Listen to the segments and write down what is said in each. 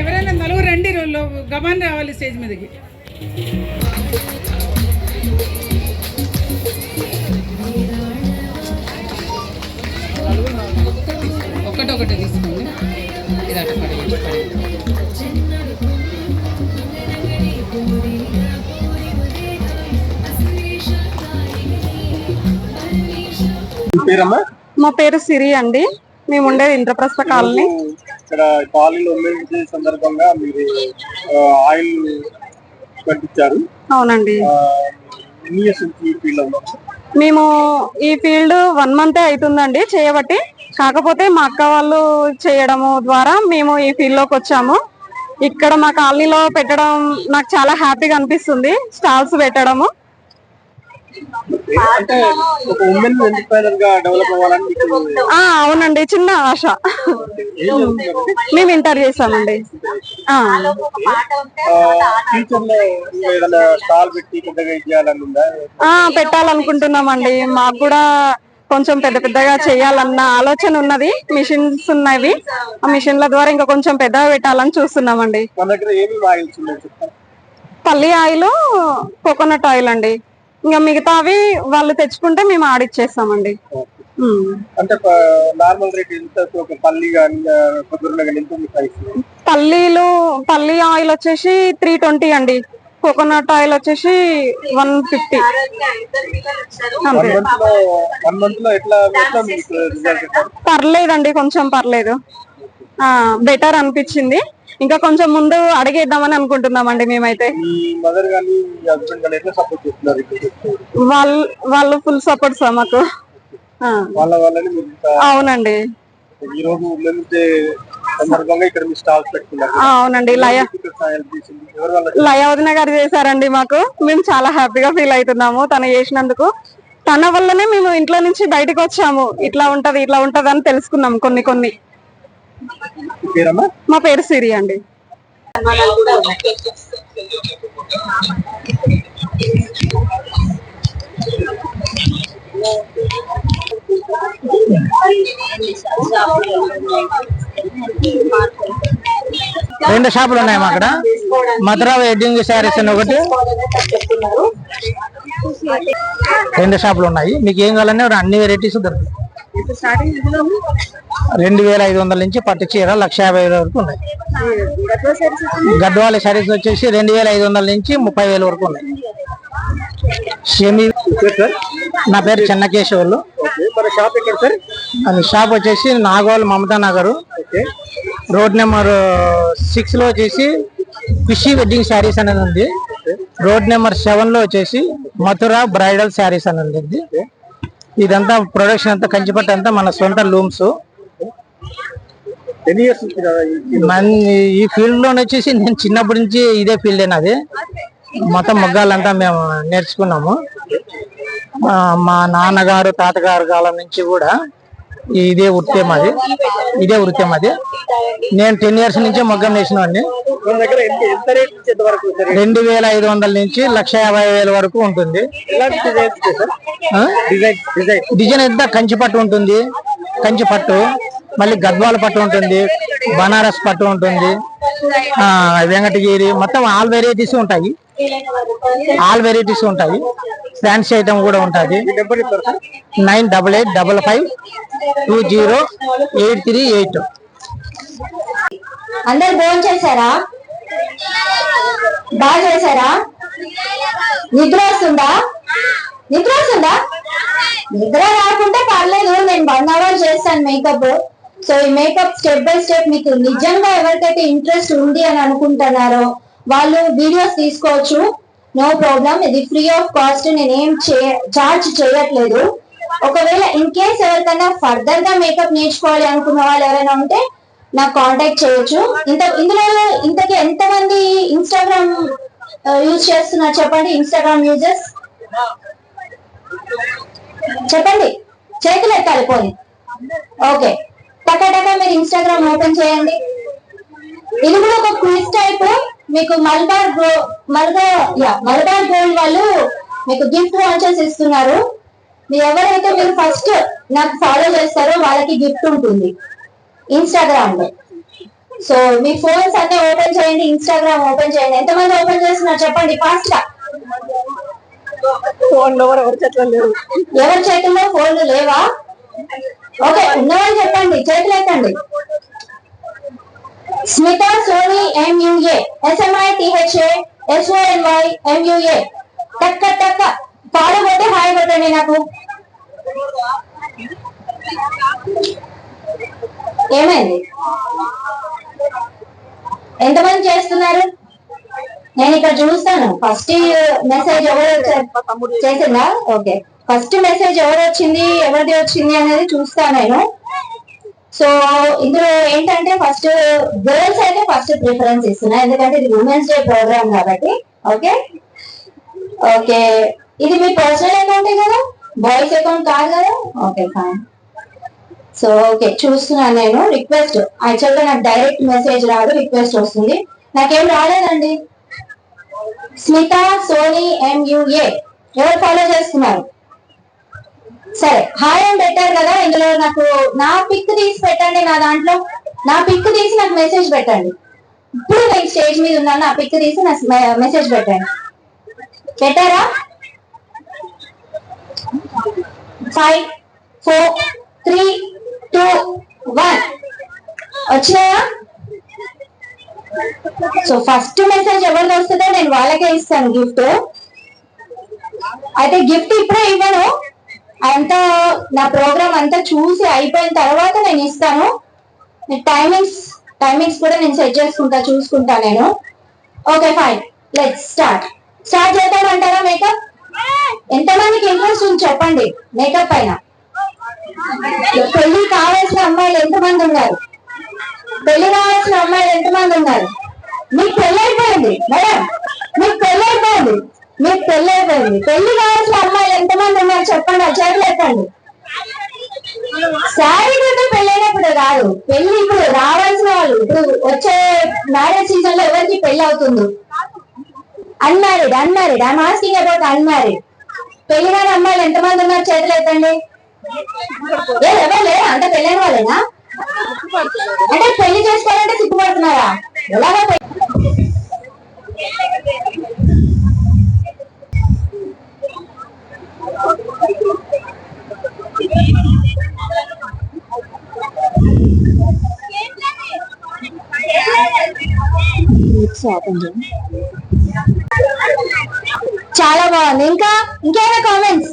ఎవరైనా నలుగురు రండి రోజులో గబాన్ రావాలి స్టేజ్ మీదకి. ఒకటొకటి తీసుకోండి. ఇది అటు. మీ పేరమ్మా? మా పేరు సిరి అండి. మేము ఉండేది ఇంద్రప్రస్థ కాలనీ. ఇక్కడ కాలనీలో సందర్భంగా మీరు ఆయిల్ కట్టించారు అవునండి. ఎన్ని ఇయర్స్ ఈ ఫీల్డ్లో? మేము ఈ ఫీల్డ్ వన్ మంతే అవుతుందండి చేయబట్టి. కాకపోతే మా అక్క వాళ్ళు చేయడము ద్వారా మేము ఈ ఫీల్డ్లోకి వచ్చాము. ఇక్కడ మా కాలనీలో పెట్టడం నాకు చాలా హ్యాపీగా అనిపిస్తుంది. స్టాల్స్ పెట్టడము. అంటే ఒక ఉమెన్ ఎంటర్ప్రైనర్గా డెవలప్ అవ్వాలని మీకు ఆ అవునండి. చిన్న ఆశ. మేము ఇంటర్ చేసామండి. పెట్టాలనుకుంటున్నామండి. మాకు కూడా కొంచెం పెద్ద పెద్దగా చేయాలన్న ఆలోచన ఉన్నది. మిషన్స్ ఉన్నవి. ఆ మిషన్ల ద్వారా ఇంకా కొంచెం పెద్దగా పెట్టాలని చూస్తున్నామండి. పల్లి ఆయిల్ కోకోనట్ ఆయిల్ అండి. ఇంకా మిగతావి వాళ్ళు తెచ్చుకుంటే మేము ఆడిచ్చేస్తామండి. అంటే నార్మల్ రేట్ ఎంత? ఒక పల్లి పల్లీలు పల్లి ఆయిల్ వచ్చేసి త్రీ ట్వంటీ అండి. కోకోనట్ ఆయిల్ వచ్చేసి వన్ ఫిఫ్టీ పర్లేదండి కొంచెం పర్లేదు. బెటర్ అనిపించింది. ఇంకా కొంచెం ముందు అడిగేద్దామని అనుకుంటున్నామండి మేమైతే. వాళ్ళు వాళ్ళు ఫుల్ సపోర్ట్ సార్ మాకు. అవునండి. అవునండి. లయ లయోదన గారు చేశారండి మాకు. మేము చాలా హ్యాపీగా ఫీల్ అవుతున్నాము తను చేసినందుకు. తన వల్లనే మేము ఇంట్లో నుంచి బయటకు వచ్చాము. ఇట్లా ఉంటది ఇట్లా ఉంటది అని తెలుసుకున్నాం కొన్ని కొన్ని. మీ పేరు సిరి అండి. రెండు షాపులు ఉన్నాయి మా అక్కడ. మధురా వెడ్డింగ్ శారీస్ అని ఒకటి. రెండు షాపులు ఉన్నాయి. మీకు ఏం కావాలన్నా అన్ని వెరైటీస్ దొరుకుతాయి. రెండు వేల ఐదు వందల నుంచి పట్టు చీర లక్ష యాభై వేల వరకు ఉన్నాయి. గద్వాల శారీస్ వచ్చేసి రెండు వేల ఐదు వందల నుంచి ముప్పై వేల వరకు ఉన్నాయి నా పేరు చెన్నకేశ్వర్లు షాప్ వచ్చేసి నాగోల్ మమతా నగర్. రోడ్ నెంబర్ సిక్స్లో వచ్చేసి ఖుషి వెడ్డింగ్ శారీస్ అనేది ఉంది. రోడ్ నెంబర్ సెవెన్లో వచ్చేసి మథుర బ్రైడల్ శారీస్ అని ఉంది. ఇదంతా ప్రొడక్షన్ అంతా కంచిపట్టు అంతా మన సొంత లూమ్స్ మన ఈ ఫీల్డ్లో వచ్చేసి నేను చిన్నప్పటి నుంచి ఇదే ఫీల్డ్ నాది. మొత్తం మగ్గాలంతా మేము నేర్చుకున్నాము. మా నాన్నగారు తాతగారు కాలం నుంచి కూడా ఇదే వృత్తి మాది ఇదే వృత్తి మాది నేను టెన్ ఇయర్స్ నుంచి మగ్గం నేసినవాడిని రెండు వేల ఐదు వందల నుంచి లక్ష యాభై వేల వరకు ఉంటుంది? డిజైన్ ఎంత కంచి పట్టు ఉంటుంది. కంచి పట్టు. మళ్ళీ గద్వాల పట్టు ఉంటుంది. బనారస్ పట్టు ఉంటుంది. వెంకటగిరి. మొత్తం ఆల్ వెరైటీస్ ఉంటాయి. ఆల్ వెరైటీస్ ఉంటాయి. ఫ్యాన్సీ ఐటమ్ కూడా ఉంటుంది. Nine double eight double five two zero eight three eight అందరు భోజనం చేశారా? బాగా చేశారా? నిద్ర వస్తుందా? నిద్ర వస్తుందా? నిద్ర రాకుంటే పర్లేదు నేను వన్ అవర్ చేస్తాను మేకప్ సో ఈ మేకప్ స్టెప్ బై స్టెప్ మీకు నిజంగా ఎవరికైతే ఇంట్రెస్ట్ ఉంది అని అనుకుంటున్నారో వాళ్ళు వీడియోస్ తీసుకోవచ్చు. నో ప్రాబ్లం ఇది ఫ్రీ ఆఫ్ కాస్ట్ నేను ఏం చార్జ్ చేయట్లేదు. ఒకవేళ ఇన్ కేస్ ఎవరికైనా ఫర్దర్గా మేకప్ నేర్చుకోవాలి అనుకున్న వాళ్ళు ఎవరైనా ఉంటే నాకు కాంటాక్ట్ చేయొచ్చు. ఇంత ఇందులో ఇంతకి ఎంతమంది ఇన్స్టాగ్రామ్ యూజ్ uh, చేస్తున్నారు చెప్పండి ఇన్స్టాగ్రామ్ యూజర్స్ చెప్పండి. చేతులు ఎత్తాలి పోనీ. ఓకే టకా టకా మీరు ఇన్స్టాగ్రామ్ ఓపెన్ చేయండి. ఇది కూడా ఒక క్విజ్ టైప్ మీకు మల్బార్ గో మల్బార్ యా మల్బార్ గోల్డ్ వాళ్ళు మీకు గిఫ్ట్ వాచర్స్ ఇస్తున్నారు. మీరు ఎవరైతే మీరు ఫస్ట్ నాకు ఫాలో చేస్తారో వాళ్ళకి గిఫ్ట్ ఉంటుంది. ఇన్స్టాగ్రామ్లో. సో మీ ఫోన్స్ అన్ని ఓపెన్ చేయండి ఇన్స్టాగ్రామ్ ఓపెన్ చేయండి. ఎంతమంది ఓపెన్ చేస్తున్నారు చెప్పండి ఫాస్ట్గా? ఎవరి చేతుల్లో ఫోన్లు లేవా? ఓకే ఉన్నవని చెప్పండి చేతులు ఎత్తండి. Smitha Soni MUA SMI THA SONY MUA టక్క టక్క. కొట్టి హాయ్ కొట్టండి నాకు. ఏమైంది? ఎంతమంది చేస్తున్నారు? నేను ఇక్కడ చూస్తాను. ఫస్ట్ మెసేజ్ ఎవరు వచ్చారు? చేసిందా? ఓకే. ఫస్ట్ మెసేజ్ ఎవరు వచ్చింది? ఎవరిది వచ్చింది అనేది చూస్తాను నేను. సో ఇందులో ఏంటంటే ఫస్ట్ గర్ల్స్ అయితే ఫస్ట్ ప్రిఫరెన్స్ ఇస్తున్నా ఎందుకంటే ఇది ఉమెన్స్ డే ప్రోగ్రామ్ కాబట్టి. ఓకే ఓకే ఇది మీ పర్సనల్ అకౌంటే కదా? బాయ్స్ అకౌంట్ కాదు కదా? ఓకే ఫైన్ సో ఓకే చూస్తున్నాను నేను. రిక్వెస్ట్ యాక్చువల్గా నాకు డైరెక్ట్ మెసేజ్ రాదు. రిక్వెస్ట్ వస్తుంది. నాకేం రాలేదండి. స్మిత సోనీ ఎంయుఏ ఎవరు ఫాలో చేస్తున్నారు? సరే హాయ్ అని పెట్టారు కదా ఇందులో నాకు నా పిక్ తీసి పెట్టండి నా దాంట్లో నా పిక్ తీసి నాకు మెసేజ్ పెట్టండి. ఇప్పుడు నేను స్టేజ్ మీద ఉన్నాను నా పిక్ తీసి నా మెసేజ్ పెట్టండి. పెట్టారా? Five four three two one వచ్చినాయా? సో ఫస్ట్ మెసేజ్ ఎవరిది వస్తుందో నేను వాళ్ళకే ఇస్తాను గిఫ్ట్ అయితే గిఫ్ట్ ఇప్పుడే ఇవ్వను. అంతా నా ప్రోగ్రామ్ అంతా చూసి అయిపోయిన తర్వాత నేను ఇస్తాను. టైమింగ్స్ టైమింగ్స్ కూడా నేను సెట్ చేసుకుంటా చూసుకుంటా నేను. Okay fine let's start start చేద్దామంటారా makeup ఎంతమందికి ఇంట్రెస్ట్ ఉంది చెప్పండి మేకప్ పైన? పెళ్ళి కావాల్సిన అమ్మాయిలు ఎంతమంది ఉన్నారు? పెళ్ళి కావాల్సిన అమ్మాయిలు ఎంతమంది ఉన్నారు? మీకు పెళ్ళి అయిపోయింది మేడం. మీకు పెళ్ళి అయిపోయింది. మీకు పెళ్ళి అయిపోయింది పెళ్ళి కావాల్సిన అమ్మాయిలు ఎంతమంది ఉన్నారు చెప్పండి ఆ చేతులు శారీ పెళ్ళైనప్పుడు కాదు. పెళ్ళి ఇప్పుడు రావాల్సిన వాళ్ళు. ఇప్పుడు వచ్చే మ్యారేజ్ సీజన్లో ఎవరికి పెళ్ళి అవుతుంది? Unmarried unmarried. I'm asking about unmarried. పెళ్ళి కాని అమ్మాయిలు ఎంతమంది ఉన్నారు చేతులు ఎత్తండి? ఎవరు లేరా? అంటే పెళ్ళైన వాళ్ళేనా? అంటే పెళ్ళి చేసుకోవాలంటే సిగ్గుపడుతున్నారా? ఎలాగో పెళ్ళి- చాలా బాగుంది. ఇంకా ఇంకేమైనా కామెంట్స్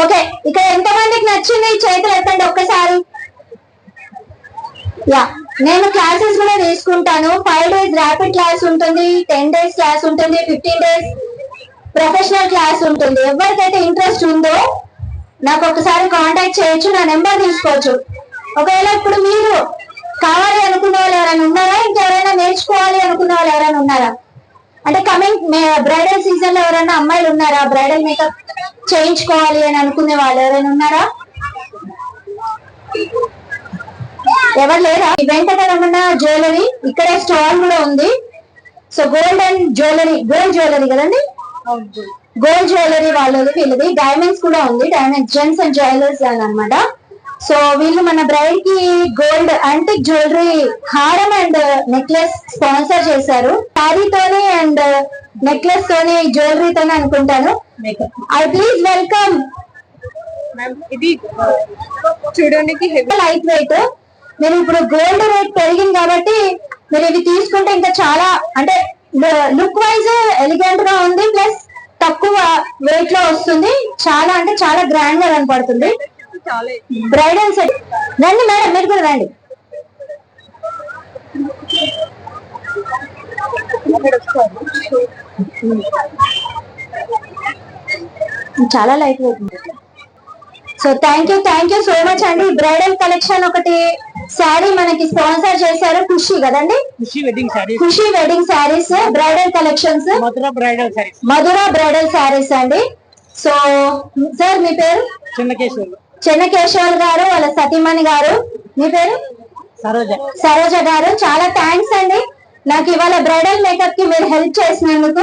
ఓకే ఇక్కడ ఎంత మందికి నచ్చింది చేతులు ఎత్తండి ఒక్కసారి. యా నేను క్లాసెస్ కూడా తీసుకుంటాను. ఫైవ్ డేస్ ర్యాపిడ్ క్లాస్ ఉంటుంది టెన్ డేస్ క్లాస్ ఉంటుంది ఫిఫ్టీన్ డేస్ ప్రొఫెషనల్ క్లాస్ ఉంటుంది. ఎవరికైతే ఇంట్రెస్ట్ ఉందో నాకు ఒకసారి కాంటాక్ట్ చేయొచ్చు నా నెంబర్ తీసుకోవచ్చు. ఒకవేళ ఇప్పుడు మీరు కావాలి అనుకున్న వాళ్ళు ఎవరైనా ఉన్నారా? ఇంకెవరైనా నేర్చుకోవాలి అనుకున్న వాళ్ళు ఎవరైనా ఉన్నారా? అంటే కమింగ్ బ్రైడల్ సీజన్లో ఎవరైనా అమ్మాయిలు ఉన్నారా? బ్రైడల్ మేకప్ చేయించుకోవాలి అని అనుకునే వాళ్ళు ఎవరైనా ఉన్నారా? ఎవరు లేరా? వెంకటరమణ జ్యువెలరీ ఇక్కడే స్టాల్ కూడా ఉంది. So gold and jewellery gold jewellery కదండి? గోల్డ్ జ్యువెలరీ వాళ్ళది వీళ్ళది. డైమండ్స్ కూడా ఉంది. డైమండ్స్ జెంట్స్ అండ్ జ్యువెలర్స్ అని అనమాట సో వీళ్ళు మన బ్రైడ్కి గోల్డ్ యాంటిక్ జ్యువెలరీ హారం అండ్ నెక్లెస్ స్పాన్సర్ చేశారు. శారీతోనే అండ్ నెక్లెస్ తోని జ్యువెలరీ తోనే అనుకుంటాను. ఐ ప్లీజ్ వెల్కమ్ ఇది చూడడానికి లైట్ వెయిట్ మీరు ఇప్పుడు గోల్డ్ రేట్ పెరిగింది కాబట్టి మీరు ఇవి తీసుకుంటే ఇంకా చాలా అంటే లుక్ వైజ్ ఎలిగెంట్గా ఉంది ప్లస్ తక్కువ వెయిట్లో వస్తుంది. చాలా అంటే చాలా గ్రాండ్గా కనపడుతుంది. బ్రైడల్ సెట్ రండి మేడం మీరు కూడా రండి. చాలా light weight so thank you thank you so much అండి. బ్రైడల్ కలెక్షన్ ఒకటి శారీ మనకి స్పాన్సర్ చేశారు ఖుషి కదండి? Khushi wedding sari Khushi wedding saris bridal collections Madhura bridal saris Madhura bridal saris అండి. సో సార్ మీ పేరు? చిన్న కేసులు చెన్నకేశవల్ గారు వాళ్ళ సతీమణి గారు. మీ పేరు? సరోజ. సరోజ గారు చాలా థ్యాంక్స్ అండి. నాకు ఇవాళ బ్రైడల్ మేకప్కి మీరు హెల్ప్ చేసినందుకు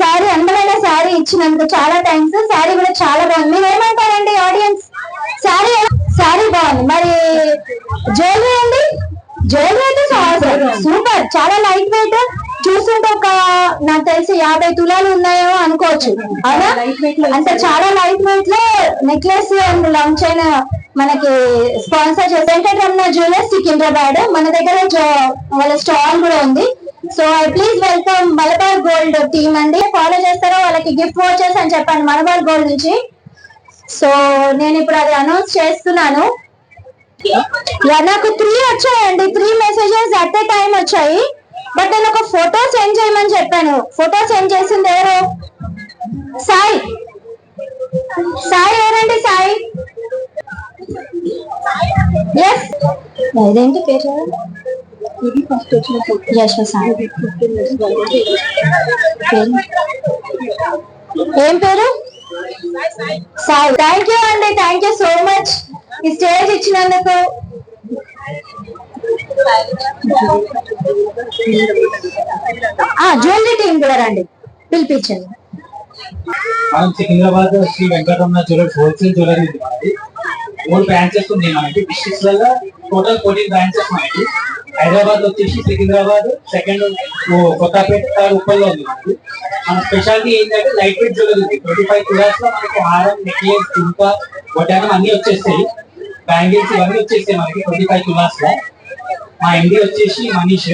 శారీ అందమైన శారీ ఇచ్చినందుకు చాలా థ్యాంక్స్ శారీ కూడా చాలా బాగుంది. మీరు ఏమంటారండి ఆడియన్స్ శారీ శారీ బాగుంది. మరి జ్యువెలరీ అండి జ్యువెలరీ అయితే సూపర్. చాలా లైట్ వెయిట్. చూస్తుంటే ఒక నాకు తెలిసి యాభై తులాలు ఉన్నాయేమో అనుకోవచ్చు. అవునా? అంటే చాలా లైట్ వెయిట్లో నెక్లెస్ అండ్ లాంచ్ అయిన మనకి స్పాన్సర్ చేసే వెంకటరమణ జ్యువెలర్స్ సికింద్రాబాద్. మన దగ్గర వాళ్ళ స్టాల్ కూడా ఉంది. So I please welcome Malabar gold team అండి. ఫాలో చేస్తారో? వాళ్ళకి గిఫ్ట్ వచ్చేసి అని చెప్పాను మలబార్ గోల్డ్ నుంచి. సో నేను ఇప్పుడు అది అనౌన్స్ చేస్తున్నాను. నాకు త్రీ వచ్చాయండి. Three messages at a time వచ్చాయి. బట్ నేను ఒక ఫోటో సెండ్ చేయమని చెప్పాను. ఫోటో సెండ్ చేసింది ఎవరు? సాయి. సాయి ఎవరండి సాయి? ఎస్ ఇదేంటి పేరు? యశ్వ సాయి పేరు? ఏం పేరు? సాయి. థ్యాంక్ యూ అండి. థ్యాంక్ యూ సో మచ్ ఈ స్టేజ్ ఇచ్చినందుకు జ్యువెలరీ టీమ్ కూడా రండి. పిలిపించండి. మనం Secunderabad Shri Venkataramana jewellers wholesale jewellery ఇది మనది మూడు బ్రాంచెస్ ఉన్నాయి మనకి. డిస్ట్రిక్ట్స్లలో టోటల్ ఫోర్టీన్ బ్రాంచెస్ మనకి. హైదరాబాద్ వచ్చేసి సికింద్రాబాద్ సెకండ్ కొత్తపేట థర్డ్ ఉప్పల్లో ఉంది మనకి మన స్పెషాలిటీ ఏంటంటే light weight jewellery twenty five కిలోస్లో మనకి హారం నెక్లెస్ చుంక వడ్డానం అన్ని వచ్చేస్తాయి. బ్యాంగిల్స్ ఇవన్నీ వచ్చేసి మనకి ట్వంటీ ఫైవ్ కిలోస్లో. మా ఎండి వచ్చేసి మనీష్.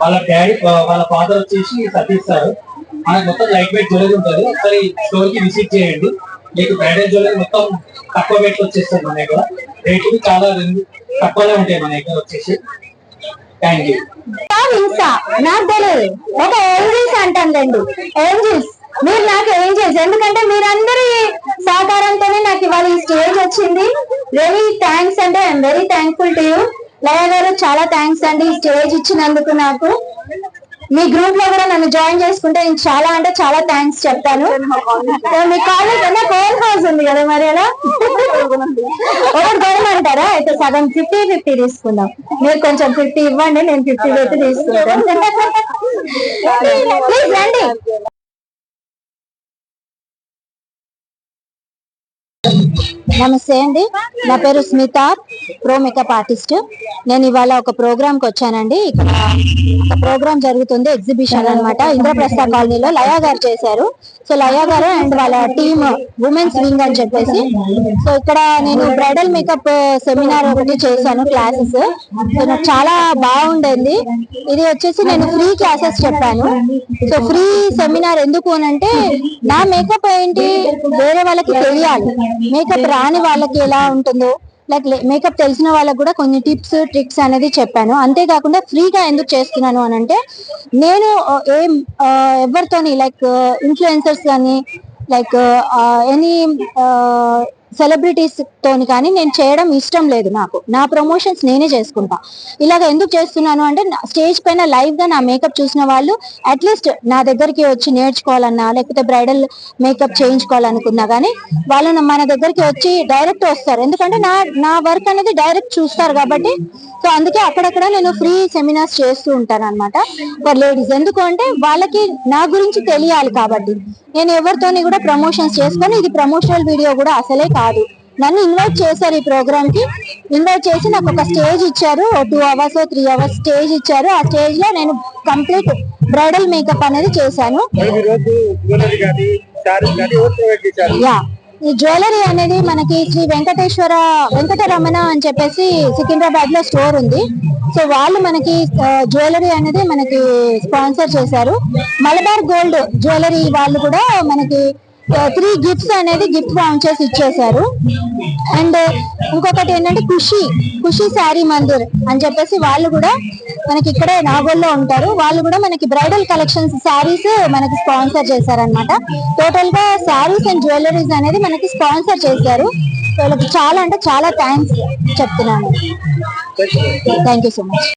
వాళ్ళ డాడీ వాళ్ళ ఫాదర్ వచ్చేసి సతీష్ సార్ మనకి మొత్తం లైట్ వెయిట్ జ్యువెలరీ ఉంటుంది. ఒకసారి స్టోర్కి విజిట్ చేయండి. మీకు బ్రైడల్ జ్యువెలరీ మొత్తం తక్కువ రేట్లో వచ్చేస్తుంది మన దగ్గర. రేట్లు చాలా తక్కువనే ఉంటాయి మన దగ్గర వచ్చేసి. థ్యాంక్ యూ నాకు తెలియదు ఒక ఏంజిల్స్ అంటానులేండి ఏంజిల్స్ మీరు నాకు ఏంజిల్స్ ఎందుకంటే మీరందరి సహకారంతోనే నాకు ఇవాళ ఈ స్టేజ్ వచ్చింది. వెరీ థ్యాంక్స్ అంటే I'm very thankful to you Laya garu చాలా థ్యాంక్స్ అండి ఈ స్టేజ్ ఇచ్చినందుకు నాకు. మీ గ్రూప్లో కూడా నన్ను జాయిన్ చేసుకుంటే నేను చాలా అంటే చాలా థ్యాంక్స్ చెప్తాను. మీ కాలేజ్ నాకు ఓన్ హౌస్ ఉంది కదా మరి ఎలా ఒకటి కొనమంటారా? అయితే సగం ఫిఫ్టీ ఫిఫ్టీ తీసుకుందాం. మీరు కొంచెం ఫిఫ్టీ ఇవ్వండి నేను ఫిఫ్టీ పెట్టి తీసుకుంటాను. ప్లీజ్ రండి. నమస్తే అండి. నా పేరు స్మిత ప్రో మేకప్ ఆర్టిస్ట్. నేను ఇవాళ ఒక ప్రోగ్రామ్కి వచ్చానండి. ఇక్కడ ఒక ప్రోగ్రామ్ జరుగుతుంది ఎగ్జిబిషన్ అన్నమాట. ఇంద్రప్రస్థ కాలనీలో లయా గారు చేశారు. సో లయా గారు అండ్ వాళ్ళ టీమ్ ఉమెన్స్ వింగ్ అని చెప్పేసి. సో ఇక్కడ నేను బ్రైడల్ మేకప్ uh, సెమినార్ ఒకటి చేశాను క్లాసెస్ సో నాకు చాలా బాగుండేది. ఇది వచ్చేసి నేను ఫ్రీ క్లాసెస్ చెప్పాను. సో ఫ్రీ సెమినార్ ఎందుకు అని అంటే నా మేకప్ ఏంటి వేరే వాళ్ళకి తెలియాలి. మేకప్ రాని వాళ్ళకి ఎలా ఉంటుందో. లైక్ మేకప్ తెలిసిన వాళ్ళకు కూడా కొన్ని టిప్స్ ట్రిక్స్ అనేది చెప్పాను. అంతేకాకుండా ఫ్రీగా ఎందుకు చేస్తున్నాను అని అంటే నేను ఏం ఎవరితోని లైక్ ఇన్ఫ్లుయెన్సర్స్ కానీ లైక్ ఎనీ సెలబ్రిటీస్ తోని కానీ నేను చేయడం ఇష్టం లేదు నాకు. నా ప్రమోషన్స్ నేనే చేసుకుంటా. ఇలాగ ఎందుకు చేస్తున్నాను అంటే స్టేజ్ పైన లైవ్గా నా మేకప్ చూసిన వాళ్ళు అట్లీస్ట్ నా దగ్గరికి వచ్చి నేర్చుకోవాలన్నా లేకపోతే బ్రైడల్ మేకప్ చేయించుకోవాలనుకున్నా కానీ వాళ్ళు మన దగ్గరికి వచ్చి డైరెక్ట్ వస్తారు. ఎందుకంటే నా నా వర్క్ అనేది డైరెక్ట్ చూస్తారు కాబట్టి సో అందుకే అక్కడక్కడ నేను ఫ్రీ సెమినార్స్ చేస్తూ ఉంటాను అనమాట ఫర్ లేడీస్. ఎందుకు అంటే వాళ్ళకి నా గురించి తెలియాలి కాబట్టి. నేను ఎవరితోని కూడా ప్రమోషన్స్ చేసుకొని ఇది ప్రమోషనల్ వీడియో కూడా అసలే కాదు. నన్ను ఇన్వైట్ చేశారు ఈ ప్రోగ్రామ్కి. ఇన్వైట్ చేసి నాకు ఒక స్టేజ్ ఇచ్చారు. Two hours three hours stage ఇచ్చారు. ఆ స్టేజ్లో నేను కంప్లీట్ బ్రైడల్ మేకప్ అనేది చేశాను. యా ఈ జ్యువెలరీ అనేది మనకి శ్రీ వెంకటేశ్వర వెంకటరమణ అని చెప్పేసి సికింద్రాబాద్లో స్టోర్ ఉంది. సో వాళ్ళు మనకి జ్యువెలరీ అనేది మనకి స్పాన్సర్ చేశారు. మలబార్ గోల్డ్ జ్యువెలరీ వాళ్ళు కూడా మనకి త్రీ గిఫ్ట్స్ అనేది గిఫ్ట్ వౌచర్స్ ఇచ్చేశారు. అండ్ uh, ఇంకొకటి ఏంటంటే ఖుషి ఖుషి శారీ మందిర్ అని చెప్పేసి వాళ్ళు కూడా మనకి ఇక్కడే నాగోల్లో ఉంటారు. వాళ్ళు కూడా మనకి బ్రైడల్ కలెక్షన్స్ శారీస్ మనకి స్పాన్సర్ చేశారనమాట టోటల్గా శారీస్ అండ్ జ్యువెలరీస్ అనేది మనకి స్పాన్సర్ చేశారు. వాళ్ళకి చాలా అంటే చాలా థ్యాంక్స్ చెప్తున్నాను. Thank you so much